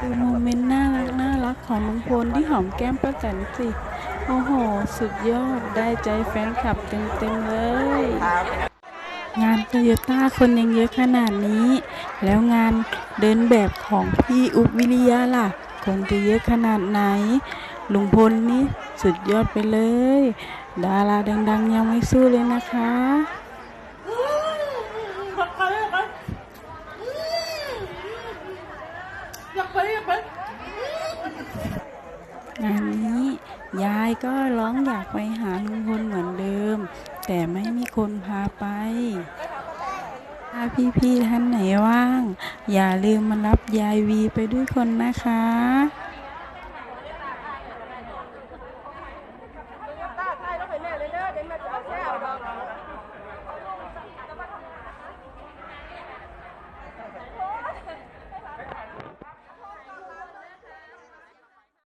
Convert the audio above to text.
มาดูโมเมนต์น่ารักน่ารักของลุงพลที่หอมแก้มป้าแตนสิ โอ้โห สุดยอดได้ใจแฟนคลับเต็มๆเลย งานโตโยต้าคนยังเยอะขนาดนี้ แล้วงานเดินแบบของพี่อุบวิริยะล่ะ คนจะเยอะขนาดไหน ลุงพลนี่สุดยอดไปเลย ดาราดัง ๆ ยังไม่สู้เลยนะคะ งานนี้ ยายก็ร้องอยากไปหาลุงพลเหมือนเดิม แต่ไม่มีคนพาไป ถ้าพี่ๆท่านไหนว่าง อย่าลืมมารับยายวีไปด้วยคนนะคะ